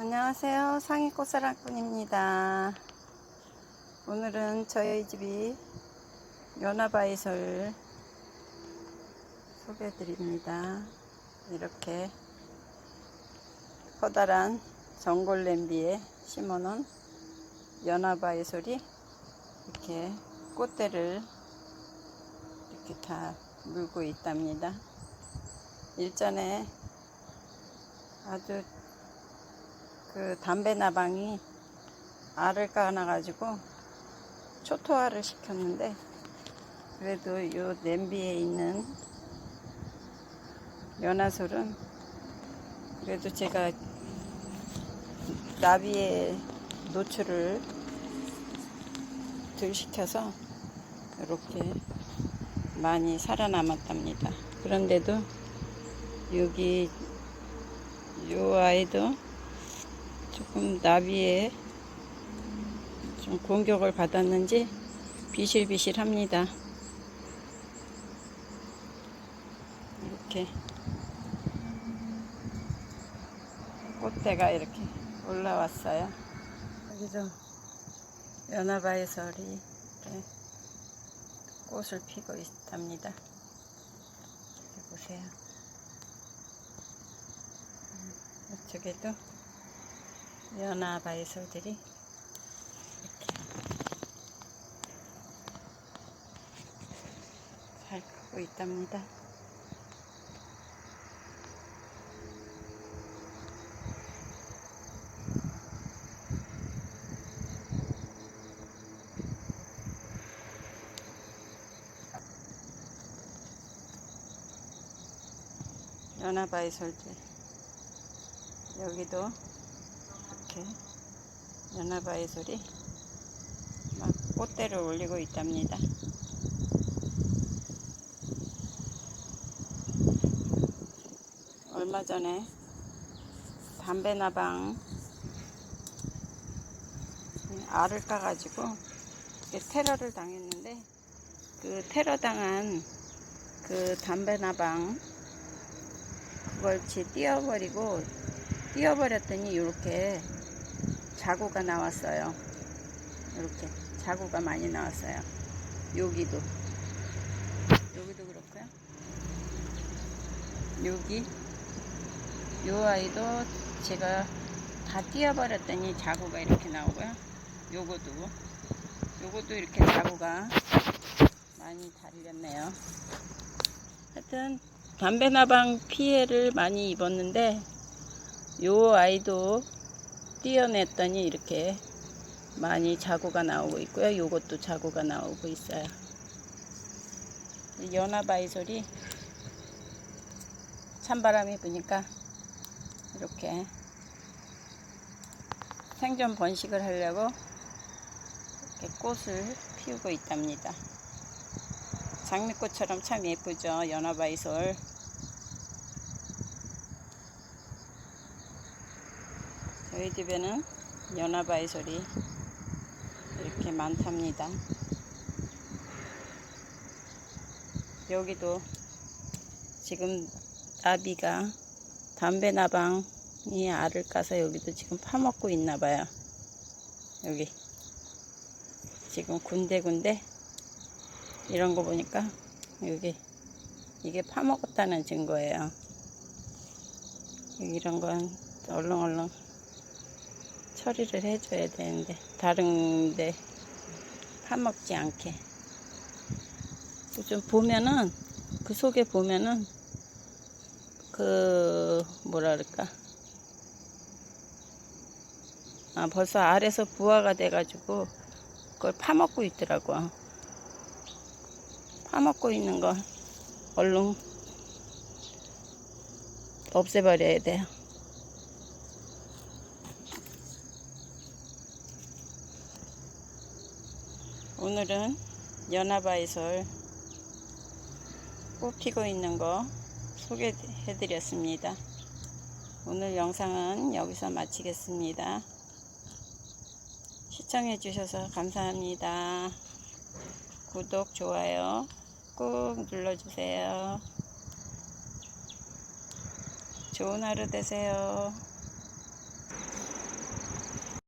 안녕하세요. 상위 꽃사랑꾼입니다. 오늘은 저희 집이 연화바이설 소개해드립니다. 이렇게 커다란 전골 냄비에 심어놓은 연화바이설이 이렇게 꽃대를 이렇게 다 물고 있답니다. 일전에 아주 그 담배 나방이 알을 까놔가지고 초토화를 시켰는데 그래도 요 냄비에 있는 연화솔은 그래도 제가 나비의 노출을 덜 시켜서 이렇게 많이 살아남았답니다. 그런데도 여기 요 아이도 조금 나비에 좀 공격을 받았는지 비실비실합니다. 이렇게 꽃대가 이렇게 올라왔어요. 여기도 연화바이설이 이렇게 꽃을 피고 있답니다. 여기 보세요. 이쪽에도 연화 바이솔들이 이렇게 잘 크고 있답니다. 연화 바이솔들 여기도 이렇게 연화바이솔이 막 꽃대를 올리고 있답니다. 얼마 전에 담배 나방 알을 까가지고 테러를 당했는데 그 테러 당한 그 담배 나방 그걸 지 띄어버리고 띄어버렸더니 이렇게 자구가 나왔어요. 이렇게 자구가 많이 나왔어요. 여기도 여기도 그렇고요. 여기 요 아이도 제가 다 띄어버렸더니 자구가 이렇게 나오고요. 요거도 요것도 이렇게 자구가 많이 달렸네요. 하여튼 담배나방 피해를 많이 입었는데 요 아이도 띄어냈더니 이렇게 많이 자구가 나오고 있고요. 요것도 자구가 나오고 있어요. 연화바이솔이 찬바람이 부니까 이렇게 생존 번식을 하려고 이렇게 꽃을 피우고 있답니다. 장미꽃처럼 참 예쁘죠. 연화바이솔. 저희 집에는 연화바이솔이 이렇게 많답니다. 여기도 지금 나비가 담배 나방이 알을 까서 여기도 지금 파먹고 있나 봐요. 여기 지금 군데군데 이런 거 보니까 여기 이게 파먹었다는 증거예요. 이런 건 얼렁얼렁 처리를 해줘야 되는데 다른데 파먹지 않게. 좀 보면은 그 속에 보면은 그 뭐라 그럴까? 아 벌써 알에서 부화가 돼 가지고 그걸 파먹고 있더라고. 파먹고 있는 거 얼른 없애버려야 돼요. 오늘은 연화바이솔 꽃 피고 있는 거 소개해 드렸습니다. 오늘 영상은 여기서 마치겠습니다. 시청해 주셔서 감사합니다. 구독, 좋아요 꾹 눌러주세요. 좋은 하루 되세요.